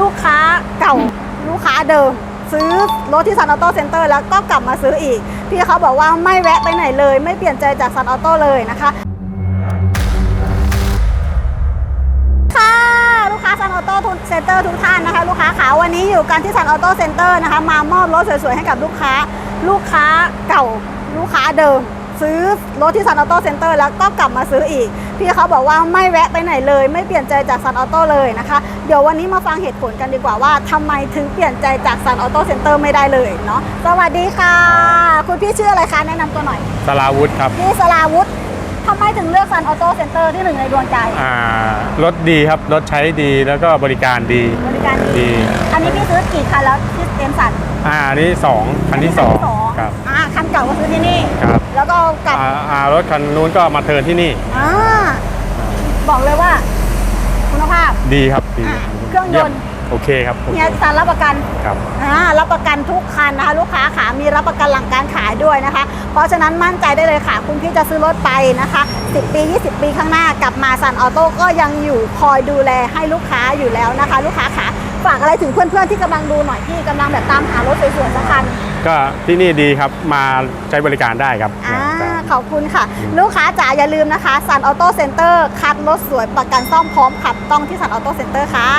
ลูกค้าเก่าลูกค้าเดิม ซื้อรถที่ซันออโต้เซ็นเตอร์แล้วก็กลับมาซื้ออีก พี่เขาบอกว่าไม่แวะไปไหนเลย ไม่เปลี่ยนใจจากซันออโต้เลยนะคะค่ะลูกค้าซันออโต้เซ็นเตอร์ทุกท่านนะคะลูกค้าขาวันนี้อยู่กันที่ซันออโต้เซ็นเตอร์นะคะมามอบรถสวยๆให้กับลูกค้า ลูกค้าเก่าลูกค้าเดิม ซื้อรถที่ซันออโต้เซ็นเตอร์แล้วก็กลับมาซื้ออีก พี่เขาบอกว่าไม่แวะไปไหนเลย ไม่เปลี่ยนใจจากซันออโต้เลยนะคะ เดี๋ยววันนี้มาฟังเหตุผลกันดีกว่าว่าทำไมถึงเปลี่ยนใจจากซันออโต้เซ็นเตอร์ไม่ได้เลยเนาะสวัสดีค่ะ คุณพี่ชื่ออะไรคะแนะนำตัวหน่อยสลาวุธครับพี่สลาวุฒิทำไมถึงเลือกซันออโต้เซ็นเตอร์ที่หนึ่งในดวงใจอ่ารถดีครับรถใช้ดีแล้วก็บริการดี บริการดีดีอันนี้พี่ซื้อกี่คันแล้วที่เต็มสันอ่าอันนี้สองคันที่สองครับอ่าคันเก่าก็ซื้อที่นี่ ครับแล้วก็เอากลับอ่าอ่ารถคันนู้นก็มาเทิร์นที่นี่อ่าบอกเลยว่า คุณภาพ ดีครับดีอ่าเครื่องยนต์มโอเคครับโอเคเนี่ยสารรับประกัน ครับ อ่ารับประกันทุกคันนะคะ ลูกค้าขามีรับประกันหลังการขายด้วยนะคะ เพราะฉะนั้นมั่นใจได้เลยค่ะ คุณพี่จะซื้อรถไปนะคะ 10 ปี 20 ปีข้างหน้ากลับมาซันออโต้ก็ยังอยู่คอยดูแลให้ลูกค้าอยู่แล้วนะคะ ลูกค้าขาฝากอะไรถึงเพื่อนๆที่กำลังดูหน่อยที่กำลังแบบตามหารถสวยๆสักคัน ก็ที่นี่ดีครับมาใช้บริการได้ครับ อ่าครับขอบคุณค่ะ ลูกค้าจ๋าอย่าลืมนะคะซันออโต้เซ็นเตอร์คัดรถสวยประกันซ่อมพร้อมขับต้องที่ซันออโต้เซ็นเตอร์ค่ะ